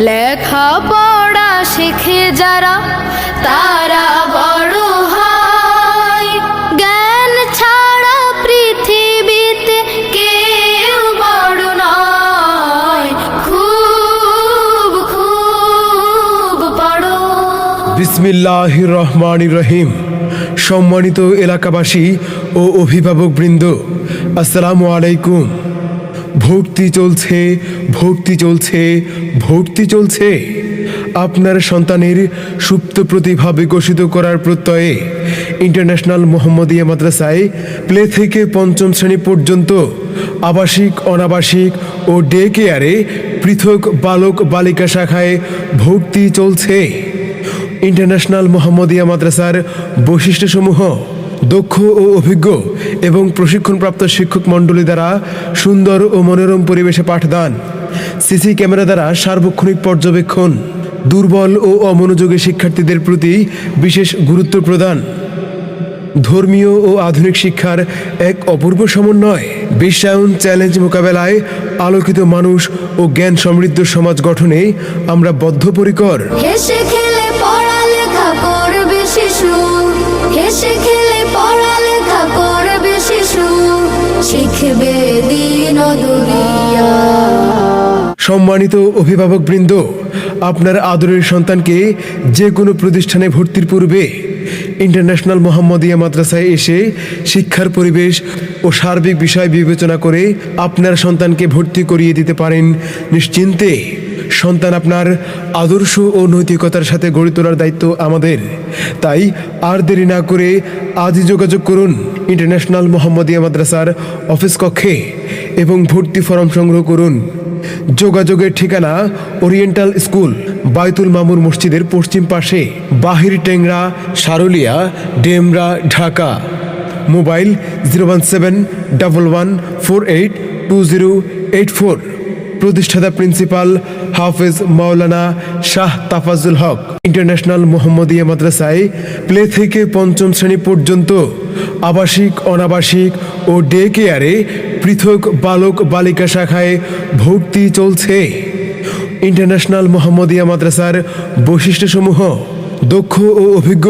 লেখা পড়া শেখে যারা, তারা বড় হয়। জ্ঞান ছাড়া পৃথিবীতে কেউ বড় নয়। খুব খুব পড়ো বিসমিল্লাহ রহমান রহিম সম্মানিত এলাকাবাসী ও অভিভাবক বৃন্দ আসসালামু আলাইকুম। ভর্তি চলছে ভর্তি চলছে ভর্তি চলছে। আপনার সন্তানের সুপ্ত প্রতিভা বিকশিত করার প্রত্যয়ে ইন্টারন্যাশনাল মোহাম্মদিয়া মাদ্রাসায় প্লে থেকে পঞ্চম শ্রেণি পর্যন্ত আবাসিক, অনাবাসিক ও ডে কেয়ারে পৃথক বালক বালিকা শাখায় ভর্তি চলছে। ইন্টারন্যাশনাল মোহাম্মদিয়া মাদ্রাসার বৈশিষ্ট্যসমূহ দক্ষ ও অভিজ্ঞ এবং প্রশিক্ষণপ্রাপ্ত শিক্ষক মণ্ডলী দ্বারা সুন্দর ও মনোরম পরিবেশে পাঠদান। সিসি ক্যামেরা দ্বারা সার্বক্ষণিক পর্যবেক্ষণ, দুর্বল ও অমনোযোগী শিক্ষার্থীদের প্রতি বিশেষ গুরুত্ব প্রদান। ধর্মীয় ও আধুনিক শিক্ষার এক অপূর্ব সমন্বয়। বিশ্বায়ন চ্যালেঞ্জ মোকাবেলায় আলোকিত মানুষ ও জ্ঞান সমৃদ্ধ সমাজ গঠনে আমরা বদ্ধপরিকর। সম্মানিত অভিভাবক বৃন্দ আপনার আদরের সন্তানকে যে কোনো প্রতিষ্ঠানে ভর্তির পূর্বে ইন্টারন্যাশনাল মোহাম্মদিয়া মাদ্রাসায় এসে শিক্ষার পরিবেশ ও সার্বিক বিষয় বিবেচনা করে আপনার সন্তানকে ভর্তি করিয়ে দিতে পারেন নিশ্চিন্তে। সন্তান আপনার আদর্শ ও নৈতিকতার সাথে গড়ে তোলার দায়িত্ব আমাদের। তাই আর দেরি না করে আজই যোগাযোগ করুন ইন্টারন্যাশনাল মোহাম্মদিয়া মাদ্রাসার অফিস কক্ষে এবং ভর্তি ফর্ম সংগ্রহ করুন। যোগাযোগের ঠিকানা ওরিয়েন্টাল স্কুল, বাইতুল মামুর মসজিদের পশ্চিম পাশে, Bahir Tengra, Sarulia, Demra, Dhaka. Mobile zero one seven double one four eight two zero eight four. প্রতিষ্ঠাতা প্রিন্সিপাল হাফেজ মাওলানা শাহ তাফাজুল হক। ইন্টারন্যাশনাল মোহাম্মদিয়া মাদ্রাসায় প্লে থেকে পঞ্চম শ্রেণি পর্যন্ত আবাসিক, অনাবাসিক ও ডে কেয়ারে পৃথক বালক বালিকা শাখায় ভর্তি চলছে। ইন্টারন্যাশনাল মোহাম্মদিয়া মাদ্রাসার বৈশিষ্ট্যসমূহ দক্ষ ও অভিজ্ঞ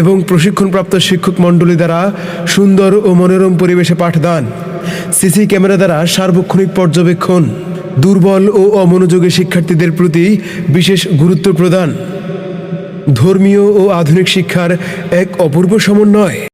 এবং প্রশিক্ষণপ্রাপ্ত শিক্ষক মণ্ডলী দ্বারা সুন্দর ও মনোরম পরিবেশে পাঠদান। সিসি ক্যামেরা দ্বারা সার্বক্ষণিক পর্যবেক্ষণ। দুর্বল ও অমনোযোগী শিক্ষার্থীদের প্রতি বিশেষ গুরুত্ব প্রদান। ধর্মীয় ও আধুনিক শিক্ষার এক অপূর্ব সমন্বয়।